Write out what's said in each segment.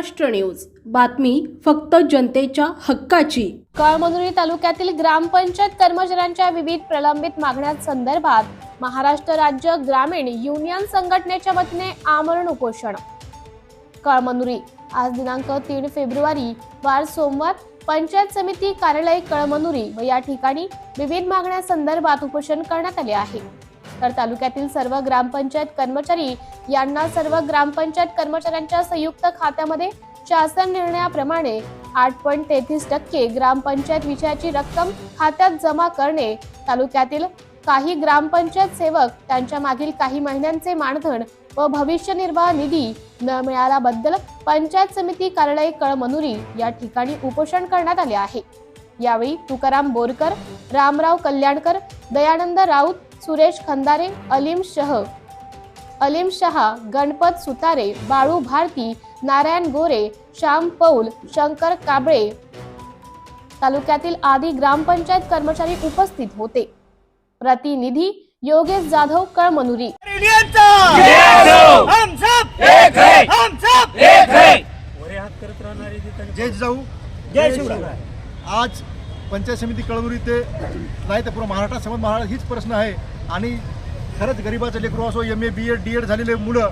Maharashtra news. बातमी फक्त जनतेच्या हक्काची. कळमनुरी तालुक्यातील ग्रामपंचायत कर्मचाऱ्यांच्या विविध प्रलंबित मागण्यांसंदर्भात महाराष्ट्र राज्य ग्रामीण युनियन संघटनेच्या वतीने आमरण उपोषण. कळमनुरी आज दिनांक तीन फेब्रुवारी वार सोमवार पंचायत समिती कार्यालय कळमनुरी व या ठिकाणी विविध मागण्यांसंदर्भात उपोषण करण्यात आले आहे. तर तालुक्यातील सर्व ग्रामपंचायत कर्मचारी यांना सर्व ग्रामपंचायत कर्मचाऱ्यांच्या संयुक्त खात्यामध्ये शासन निर्णयाप्रमाणे आठ पॉईंट तेहतीस टक्के ग्रामपंचायत विषयाची रक्कम खात्यात जमा करणे तालुक्यातील काही ग्रामपंचायत सेवक त्यांच्या मागील काही महिन्यांचे मानधन व भविष्य निर्वाह निधी न मिळाल्याबद्दल पंचायत समिती कार्यालय कळमनुरी या ठिकाणी उपोषण करण्यात आले आहे. यावेळी तुकाराम बोरकर रामराव कल्याणकर दयानंद राऊत सुरेश खंदारे अलीम शह. अलीम शहा गणपत सुतारे बाळू भारती नारायण गोरे श्याम पौल शंकर काबळे तालुक्यातील आदी ग्रामपंचायत कर्मचारी उपस्थित होते. प्रतिनिधी योगेश जाधव कळमनुरी. इंडियनचा हम सब एक है हम सब एक है वरे हात करत राहणारे जे त्यांचे- जय जाऊ जय शिवराय. आज पंचायत समिती कळमनुरी ते नाही तर पूर्ण महाराष्ट्रात समज महाराष्ट्र हीच प्रश्न आहे. आणि खरंच गरिबाचं लेकरू असो M A B Ed D Ed झालेले मुलं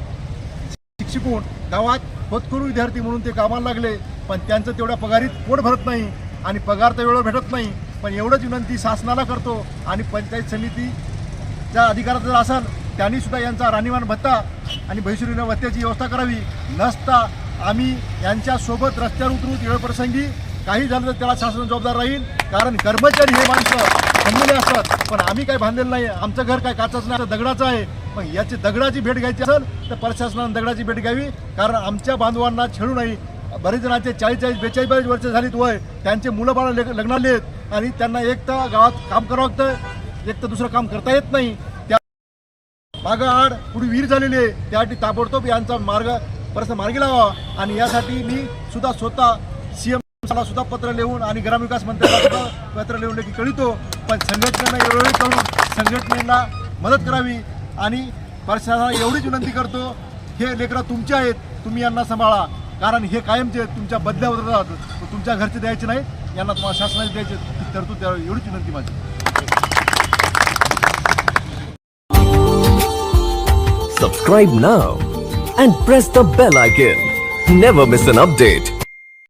शिक्षिकून गावात होतकरू विद्यार्थी म्हणून ते कामाला लागले पण त्यांचं तेवढ्या पगारीत पोट भरत नाही आणि पगार तर वेळेवर भेटत नाही पण एवढंच विनंती शासनाला करतो आणि पंचायत समितीच्या अधिकारात जर असाल त्यांनी सुद्धा यांचा राणीमान भत्ता आणि भैसुरीनं भत्त्याची व्यवस्था करावी. नसता आम्ही यांच्यासोबत रस्त्यावर उतरू वेळप्रसंगी काही झालं तर त्याला शासन जबाबदार राहील. कारण कर्मचारी हे माणसं जमलेले असतात. पण आम्ही काय बांधलेलं नाही आमचं घर काय काचाचं नाही दगडाचं आहे. पण याची दगडाची भेट घ्यायची असेल तर प्रशासनानं दगडाची भेट घ्यावी. कारण आमच्या बांधवांना छेडू नाही. बरेच जणांचे चाळीस चाळीस बेचाळीस बाळीस वर्ष झालीत वय. त्यांचे मुलं बाळ लग्नाले आहेत आणि त्यांना एक तर गावात काम करावं लागतं. एक तर दुसरं काम करता येत नाही. त्या मागं आड पुढे विहीर झालेली आहे. त्यासाठी ताबडतोब यांचा मार्ग परत मार्गी लावा. आणि यासाठी मी सुद्धा स्वतः मला सुद्धा पत्र लिहून आणि ग्रामविकास मंत्र्याला सुद्धा पत्र लिहून की कळितो. पण संघटनेला वेळोवेळी करून संघटनेला मदत करावी आणि प्रशासनाला एवढीच विनंती करतो हे लेकरं तुमचे आहेत तुम्ही यांना सांभाळा. कारण हे कायमचे आहेत तुमच्या बदल्यावर राहतात. तुमच्या घरचे द्यायचे नाही यांना तुम्हाला शासनाचे द्यायचे तरतूद द्यावी एवढीच विनंती माझी. Subscribe now and press the bell icon. Never miss an update.